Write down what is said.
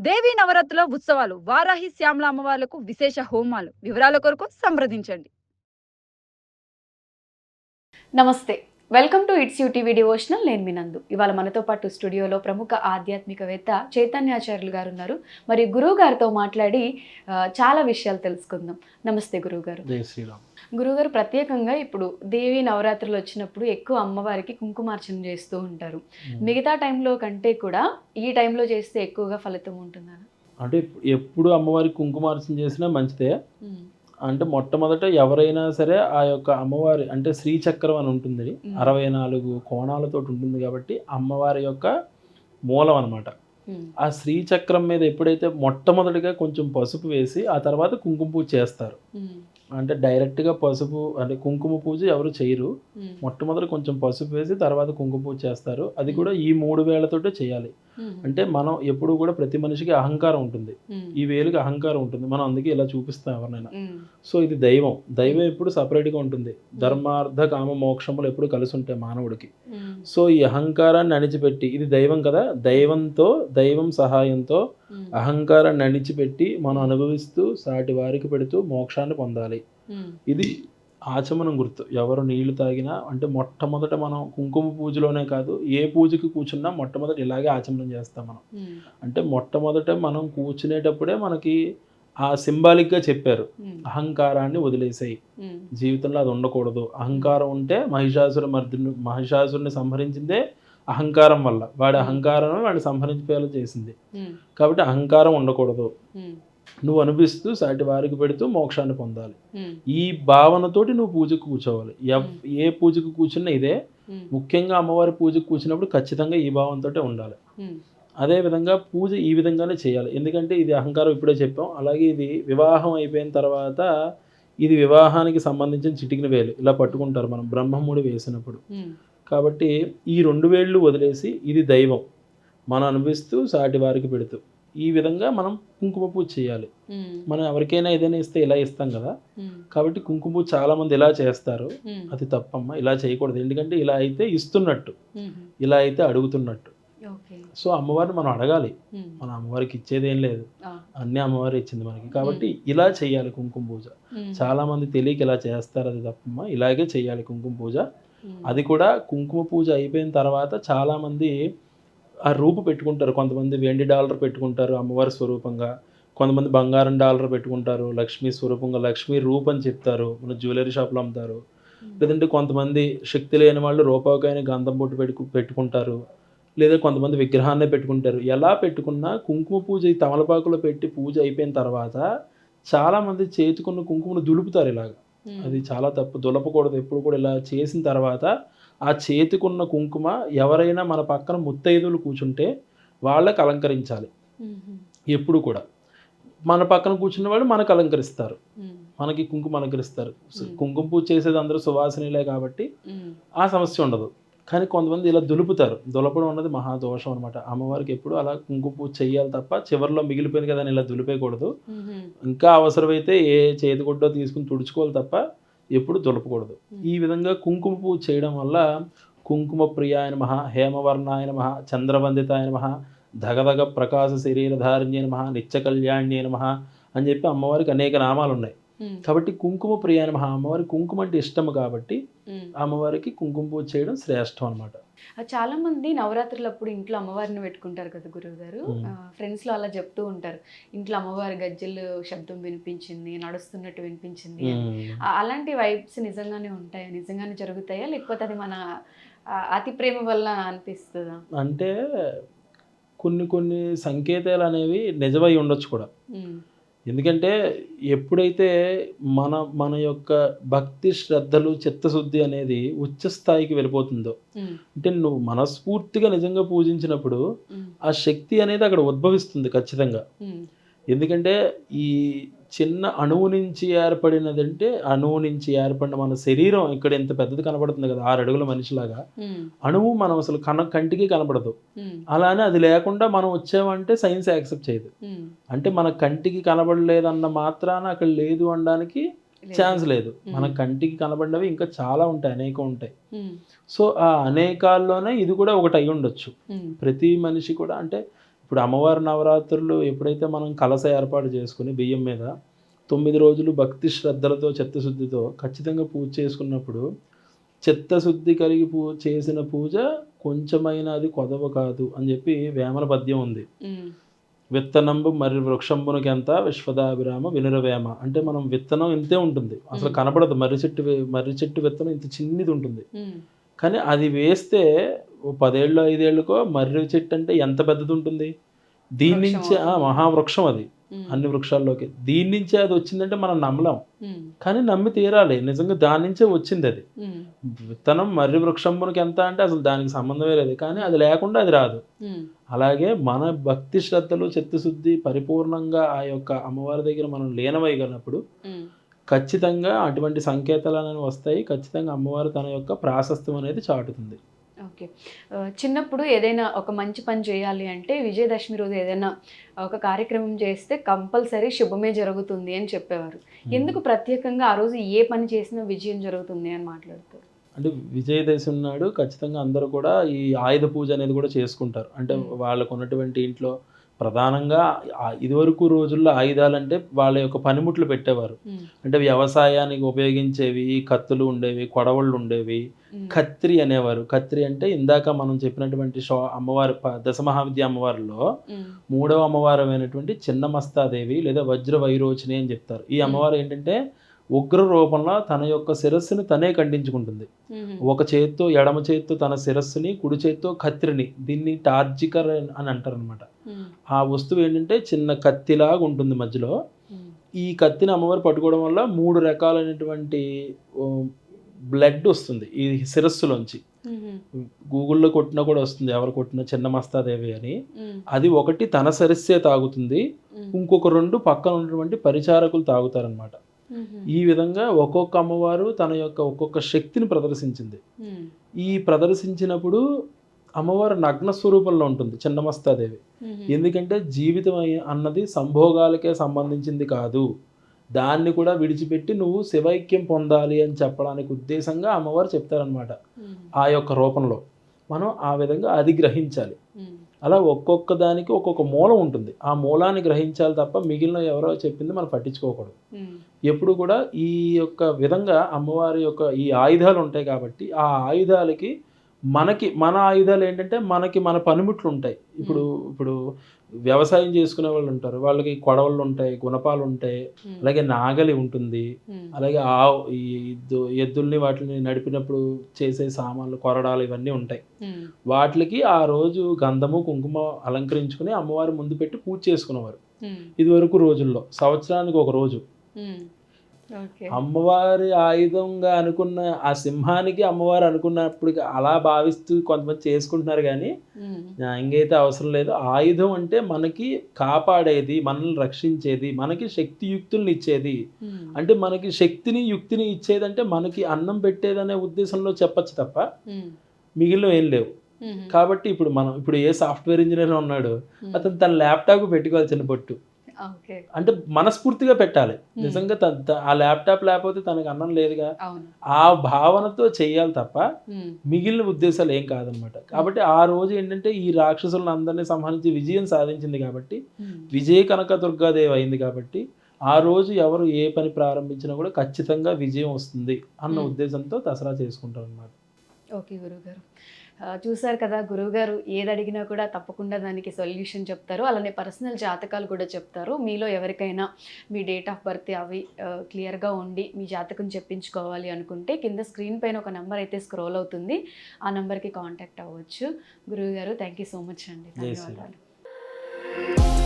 దేవీ నవరాత్రుల ఉత్సవాలు వారాహి శ్యామల అమ్మవార్లకు విశేష హోమాలు. వివరాల కొరకు సంప్రదించండి. నమస్తే. Welcome to its UTV devotional నేను మీ నందు. ఇవాళ మనతో పాటు స్టూడియోలో ప్రముఖ ఆధ్యాత్మికవేత్త చైతన్యాచార్యులు గారు ఉన్నారు. మరి గురువు గారితో మాట్లాడి చాలా విషయాలు తెలుసుకుందాం. నమస్తే గురువు గారు. గురువుగారు ప్రత్యేకంగా ఇప్పుడు దేవి నవరాత్రులు వచ్చినప్పుడు ఎక్కువ అమ్మవారికి కుంకుమార్చన చేస్తూ ఉంటారు. మిగతా టైంలో కంటే కూడా ఈ టైంలో చేస్తే ఎక్కువగా ఫలితం ఉంటుందా? అంటే ఎప్- ఎప్పుడు అమ్మవారికి కుంకుమార్చన చేసినా మంచిదే. అంటే మొట్టమొదట ఎవరైనా సరే ఆ యొక్క అమ్మవారి అంటే శ్రీచక్రం అని ఉంటుంది. అరవై నాలుగు కోణాలతో ఉంటుంది కాబట్టి అమ్మవారి యొక్క మూలం అన్నమాట. ఆ శ్రీచక్రం మీద ఎప్పుడైతే మొట్టమొదటిగా కొంచెం పసుపు వేసి ఆ తర్వాత కుంకుమ పూజ చేస్తారు. అంటే డైరెక్ట్గా పసుపు అంటే కుంకుమ పూజ ఎవరు చేయరు. మొట్టమొదటి కొంచెం పసుపు వేసి తర్వాత కుంకుమ పూజ చేస్తారు. అది కూడా ఈ మూడు వేలతోటే చేయాలి. అంటే మనం ఎప్పుడు కూడా ప్రతి మనిషికి అహంకారం ఉంటుంది. ఈ వేలుకి అహంకారం ఉంటుంది. మనం అందుకే ఇలా చూపిస్తాం ఎవరినైనా. సో ఇది దైవం. దైవం ఎప్పుడు సపరేట్గా ఉంటుంది. ధర్మార్థ కామ మోక్షములు ఎప్పుడు కలిసి ఉంటాయి మానవుడికి. సో ఈ అహంకారాన్ని అణిచిపెట్టి ఇది దైవం కదా దైవంతో దైవం సహాయంతో అహంకారాన్ని అణిచిపెట్టి మనం అనుభవిస్తూ సాటి వారికి పెడుతూ మోక్షాన్ని పొందాలి. ఇది ఆచమనం గుర్తు. ఎవరు నీళ్ళు తాగినా అంటే మొట్టమొదట మనం కుంకుమ పూజలోనే కాదు ఏ పూజకి కూర్చున్నా మొట్టమొదట ఇలాగే ఆచమనం చేస్తాం మనం. అంటే మొట్టమొదట మనం కూర్చునేటప్పుడే మనకి ఆ సింబాలిక్గా చెప్పారు అహంకారాన్ని వదిలేసాయి. జీవితంలో అది ఉండకూడదు. అహంకారం ఉంటే మహిషాసుర మర్దుని మహిషాసురుని సంహరించిందే అహంకారం వల్ల. వాడి అహంకారం వాడిని సంహరించేలా చేసింది. కాబట్టి అహంకారం ఉండకూడదు. నువ్వు అనిపిస్తూ సాటి వారికి పెడుతూ మోక్షాన్ని పొందాలి. ఈ భావనతోటి నువ్వు పూజకు కూర్చోవాలి. ఏ పూజకు కూర్చున్నా ఇదే. ముఖ్యంగా అమ్మవారి పూజకు కూర్చున్నప్పుడు ఖచ్చితంగా ఈ భావంతో ఉండాలి. అదే విధంగా పూజ ఈ విధంగానే చేయాలి. ఎందుకంటే ఇది అహంకారం ఇప్పుడే చెప్పాం. అలాగే ఇది వివాహం అయిపోయిన తర్వాత ఇది వివాహానికి సంబంధించిన చిటికిన వేలు. ఇలా పట్టుకుంటారు మనం. బ్రహ్మముడి వేసినప్పుడు. కాబట్టి ఈ రెండు వేళ్ళు వదిలేసి ఇది దైవం. మనం అనిపిస్తూ సాటి వారికి పెడుతూ. ఈ విధంగా మనం కుంకుమ పూజ చేయాలి. మనం ఎవరికైనా ఏదైనా ఇస్తే ఇలా ఇస్తాం కదా. కాబట్టి కుంకుమ పూజ చాలా మంది ఇలా చేస్తారు. అది తప్పమ్మ ఇలా చేయకూడదు. ఎందుకంటే ఇలా అయితే ఇస్తున్నట్టు. ఇలా అయితే అడుగుతున్నట్టు. సో అమ్మవారిని మనం అడగాలి. మన అమ్మవారికి ఇచ్చేది ఏం లేదు. అన్ని అమ్మవారి ఇచ్చింది మనకి. కాబట్టి ఇలా చేయాలి కుంకుమ పూజ. చాలా మంది తెలియక ఇలా చేస్తారు అది తప్పమ్మ. ఇలాగే చేయాలి కుంకుమ పూజ. అది కూడా కుంకుమ పూజ అయిపోయిన తర్వాత చాలా మంది ఆ రూపు పెట్టుకుంటారు. కొంతమంది వెండి డాలర్ పెట్టుకుంటారు అమ్మవారి స్వరూపంగా. కొంతమంది బంగారం డాలర్ పెట్టుకుంటారు. లక్ష్మీ స్వరూపంగా లక్ష్మీ రూప్ అని చెప్తారు. మన జ్యువెలరీ షాప్లో అమ్ముతారు. లేదంటే కొంతమంది శక్తి లేని వాళ్ళు రూపాయికైనా గంధం బొట్టు పెట్టు పెట్టుకుంటారు. లేదా కొంతమంది విగ్రహాన్నే పెట్టుకుంటారు. ఎలా పెట్టుకున్నా కుంకుమ పూజ ఈ తమలపాకులో పెట్టి పూజ అయిపోయిన తర్వాత చాలామంది చేతికున్న కుంకుమను దులుపుతారు ఇలాగ. అది చాలా తప్పు. దులపకూడదు. ఎప్పుడు కూడా ఇలా చేసిన తర్వాత ఆ చేతికున్న కుంకుమ ఎవరైనా మన పక్కన ముత్తైదువులు కూర్చుంటే వాళ్ళకి అలంకరించాలి. ఎప్పుడు కూడా. మన పక్కన కూర్చున్న వాళ్ళు మనకు అలంకరిస్తారు. మనకి కుంకుమ అలంకరిస్తారు. కుంకుమ పూజ చేసేది అందరూ సువాసనలే కాబట్టి ఆ సమస్య ఉండదు. కానీ కొంతమంది ఇలా దులుపుతారు. దులపడం అన్నది మహాదోషం అనమాట అమ్మవారికి ఎప్పుడు అలా కుంకుమ పూజ చేయాలి తప్ప చివరిలో మిగిలిపోయింది కదా అని ఇలా దులిపేయకూడదు. ఇంకా అవసరమైతే ఏ చేతిగుడ్డో తీసుకుని తుడుచుకోవాలి తప్ప ఎప్పుడు దులపకూడదు. ఈ విధంగా కుంకుమ పూజ చేయడం వల్ల కుంకుమ ప్రియాయ నమ హేమవర్ణాయ నమ చంద్రవందితాయ నమ ధగధగ ప్రకాశ శరీరధారిణ్య నమ నిత్య కళ్యాణ్య నమ అని చెప్పి అమ్మవారికి అనేక నామాలు ఉన్నాయి. కాబట్టి కుంకుమ ప్రియాయ నమ అమ్మవారి కుంకుమ అంటే ఇష్టము కాబట్టి అమ్మవారికి కుంకుమ పూజ చేయడం శ్రేష్టం అనమాట చాలా మంది నవరాత్రులప్పుడు ఇంట్లో అమ్మవారిని పెట్టుకుంటారు కదా గురువు గారు. ఫ్రెండ్స్లో అలా చెప్తూ ఉంటారు. ఇంట్లో అమ్మవారి గజ్జలు శబ్దం వినిపించింది నడుస్తున్నట్టు వినిపించింది అలాంటి వైబ్స్ నిజంగానే ఉంటాయా? నిజంగానే జరుగుతాయా? లేకపోతే అది మన అతి ప్రేమ వల్ల అనిపిస్తుందా? అంటే కొన్ని కొన్ని సంకేతాలు అనేవి నిజమై ఉండొచ్చు కూడా. ఎందుకంటే ఎప్పుడైతే మన మన యొక్క భక్తి శ్రద్ధలు చిత్తశుద్ధి అనేది ఉచ్చ స్థాయికి వెళ్ళిపోతుందో. అంటే నువ్వు మనస్ఫూర్తిగా నిజంగా పూజించినప్పుడు. ఆ శక్తి అనేది అక్కడ ఉద్భవిస్తుంది ఖచ్చితంగా. ఎందుకంటే ఈ చిన్న అణువు నుంచి ఏర్పడినదంటే అణువు నుంచి ఏర్పడిన మన శరీరం ఇక్కడ ఎంత పెద్దది కనబడుతుంది కదా ఆరు అడుగుల మనిషిలాగా. అణువు మనం అసలు కన కంటికి కనబడదు మ్మ్. అలానే అది లేకుండా మనం వచ్చామంటే సైన్స్ యాక్సెప్ట్ చేయదు. అంటే మన కంటికి కనబడలేదన్న మాత్రాన అక్కడ లేదు అనడానికి. ఛాన్స్ లేదు. మన కంటికి కనబడినవి ఇంకా చాలా ఉంటాయి అనేకం ఉంటాయి. సో ఆ అనేకాల్లోనే ఇది కూడా ఒకటి అయి ఉండొచ్చు. ప్రతి మనిషి కూడా అంటే ఇప్పుడు అమ్మవారి నవరాత్రులు ఎప్పుడైతే మనం కలస ఏర్పాటు చేసుకుని బియ్యం మీద తొమ్మిది రోజులు భక్తి శ్రద్ధలతో చిత్తశుద్ధితో ఖచ్చితంగా పూజ చేసుకున్నప్పుడు చిత్తశుద్ధి కలిగి పూ చేసిన పూజ కొంచెమైనా అది కొదవ కాదు అని చెప్పి వేమన పద్యం ఉంది. విత్తనంబు మరి వృక్షంబునకెంత విశ్వదాభిరామ వినురవేమ. అంటే మనం విత్తనం ఇంతే ఉంటుంది. అసలు. కనపడదు. మర్రి చెట్టు మర్రి చెట్టు విత్తనం ఇంత చిన్నది ఉంటుంది. కానీ అది వేస్తే ఓ పదేళ్ళు ఐదేళ్ళకో మర్రి చెట్టు అంటే ఎంత పెద్దది ఉంటుంది దీని వృక్షం నుంచే ఆ. మహావృక్షం అది. అన్ని వృక్షాల్లోకి. దీని నుంచే అది వచ్చిందంటే మనం నమ్మలేం. కానీ నమ్మి తీరాలి. నిజంగా దాని నుంచే వచ్చింది అది. విత్తనం మర్రి వృక్షంబునకి ఎంత అంటే అసలు దానికి సంబంధమే లేదు. కానీ అది లేకుండా అది రాదు. అలాగే మన భక్తి శ్రద్ధలు చిత్తశుద్ధి పరిపూర్ణంగా ఆ యొక్క అమ్మవారి దగ్గర మనం లీనమైగలిగినప్పుడు ఉమ్, ఖచ్చితంగా అటువంటి సంకేతాలు అనేవి వస్తాయి. ఖచ్చితంగా అమ్మవారు తన యొక్క ప్రాశస్త్యం అనేది చాటుతుంది. ఓకే. చిన్నప్పుడు ఏదైనా ఒక మంచి పని చేయాలి అంటే విజయదశమి రోజు ఏదైనా ఒక కార్యక్రమం చేస్తే కంపల్సరీ శుభమే జరుగుతుంది అని చెప్పేవారు. ఎందుకు ప్రత్యేకంగా ఆ రోజు ఏ పని చేసినా విజయం జరుగుతుంది అని మాట్లాడతారు? అంటే విజయదశమి నాడు ఖచ్చితంగా అందరూ కూడా ఈ ఆయుధ పూజ అనేది కూడా చేసుకుంటారు. అంటే. వాళ్ళకు ఉన్నటువంటి ఇంట్లో ప్రధానంగా ఇదివరకు రోజుల్లో ఆయుధాలంటే వాళ్ళ యొక్క పనిముట్లు పెట్టేవారు. అంటే వ్యవసాయానికి ఉపయోగించేవి కత్తులు ఉండేవి కొడవళ్ళు ఉండేవి. కత్రి అనేవారు. కత్రి అంటే ఇందాక మనం చెప్పినటువంటి షో అమ్మవారి దశమహావిద్య అమ్మవారిలో మూడవ అమ్మవారు అయినటువంటి చిన్న మస్తాదేవి లేదా వజ్ర వైరోచిని అని చెప్తారు. ఈ అమ్మవారు ఏంటంటే ఉగ్ర రూపంలో తన యొక్క శిరస్సుని తనే ఖండించుకుంటుంది. ఒక చేత్తో ఎడమ చేత్తో తన శిరస్సుని కుడి చేత్తో కత్రిని దీన్ని టార్జికర్ అని అంటారు అనమాట ఆ వస్తువు ఏంటంటే చిన్న కత్తిలాగా ఉంటుంది మధ్యలో. ఈ కత్తిని అమ్మవారు పట్టుకోవడం వల్ల మూడు రకాలైనటువంటి బ్లడ్ వస్తుంది ఈ శిరస్సులోంచి. గూగుల్లో కొట్టినా కూడా వస్తుంది ఎవరు కొట్టినా చిన్న మస్తాదేవి అని. అది ఒకటి తన శిరస్సే తాగుతుంది. ఇంకొక రెండు పక్కన ఉన్నటువంటి పరిచారకులు తాగుతారనమాట ఈ విధంగా ఒక్కొక్క అమ్మవారు తన యొక్క ఒక్కొక్క శక్తిని ప్రదర్శించింది. ఈ ప్రదర్శించినప్పుడు అమ్మవారు నగ్న స్వరూపంలో ఉంటుంది చిన్నమస్తాదేవి ఎందుకంటే జీవితం అన్నది సంభోగాలకే సంబంధించింది కాదు. దాన్ని కూడా విడిచిపెట్టి నువ్వు శివైక్యం పొందాలి అని చెప్పడానికి ఉద్దేశంగా అమ్మవారు చెప్తారనమాట ఆ యొక్క రూపంలో. మనం ఆ విధంగా అది గ్రహించాలి. అలా ఒక్కొక్క దానికి ఒక్కొక్క మూలం ఉంటుంది. ఆ మూలాన్ని గ్రహించాలి తప్ప మిగిలిన ఎవరో చెప్పింది మనం పట్టించుకోకూడదు. ఉమ్, ఎప్పుడు కూడా ఈ యొక్క విధంగా అమ్మవారి యొక్క ఈ ఆయుధాలు ఉంటాయి కాబట్టి ఆ ఆయుధాలకి మనకి మన ఆయుధాలు ఏంటంటే మనకి మన పనిముట్లు ఉంటాయి. ఇప్పుడు ఇప్పుడు వ్యవసాయం చేసుకునే వాళ్ళు ఉంటారు. వాళ్ళకి కొడవళ్ళు ఉంటాయి గుణపాలు ఉంటాయి. అలాగే నాగలి ఉంటుంది. అలాగే ఆ ఈ ఎద్దు ఎద్దుల్ని వాటిని నడిపినప్పుడు చేసే సామాన్లు కొరడాలు ఇవన్నీ ఉంటాయి. వాటికి ఆ రోజు గంధము కుంకుమ అలంకరించుకుని అమ్మవారి ముందు పెట్టి పూజ చేసుకునేవారు. ఉమ్, ఇదివరకు రోజుల్లో సంవత్సరానికి ఒక రోజు. అమ్మవారి ఆయుధంగా అనుకున్న ఆ సింహానికి అమ్మవారు అనుకున్నప్పుడు అలా భావిస్తూ కొంతమంది చేసుకుంటున్నారు కానీ ఇంకైతే అవసరం లేదు. ఆయుధం అంటే మనకి కాపాడేది మనల్ని రక్షించేది మనకి శక్తియుక్తుల్ని ఇచ్చేది. ఉమ్, అంటే మనకి శక్తిని యుక్తిని ఇచ్చేదంటే మనకి అన్నం పెట్టేదనే ఉద్దేశంలో చెప్పచ్చు తప్ప మిగిలిన ఏం లేవు. కాబట్టి ఇప్పుడు మనం ఇప్పుడు ఏ సాఫ్ట్వేర్ ఇంజనీర్ ఉన్నాడు అతను తన ల్యాప్టాప్ పెట్టుకోవాలి చిన్న పొట్టు అంటే మనస్ఫూర్తిగా పెట్టాలి. నిజంగా ఆ ల్యాప్టాప్ లేకపోతే తనకు అన్నం లేదుగా. ఆ భావనతో చెయ్యాలి తప్ప మిగిలిన ఉద్దేశాలు ఏం కాదనమాట. కాబట్టి ఆ రోజు ఏంటంటే ఈ రాక్షసులను అందరినీ సంహరించి విజయం సాధించింది కాబట్టి విజయ కనక దుర్గాదేవి అయింది కాబట్టి ఆ రోజు ఎవరు ఏ పని ప్రారంభించినా కూడా ఖచ్చితంగా విజయం వస్తుంది అన్న. ఉద్దేశంతో దసరా చేసుకుంటారు అనమాట ఓకే గురువుగారు. ఆ, చూశారు కదా గురువుగారు ఏది అడిగినా కూడా తప్పకుండా దానికి సొల్యూషన్ చెప్తారు. అలానే పర్సనల్ జాతకాలు కూడా చెప్తారు. మీలో ఎవరికైనా మీ డేట్ ఆఫ్ బర్త్ అవి క్లియర్గా ఉండి మీ జాతకం చెప్పించుకోవాలి అనుకుంటే కింద స్క్రీన్ పైన ఒక నెంబర్ అయితే స్క్రోల్ అవుతుంది. ఆ నెంబర్కి కాంటాక్ట్ అవ్వచ్చు. గురువుగారు థ్యాంక్ యూ సో మచ్ అండి. ధన్యవాదాలు.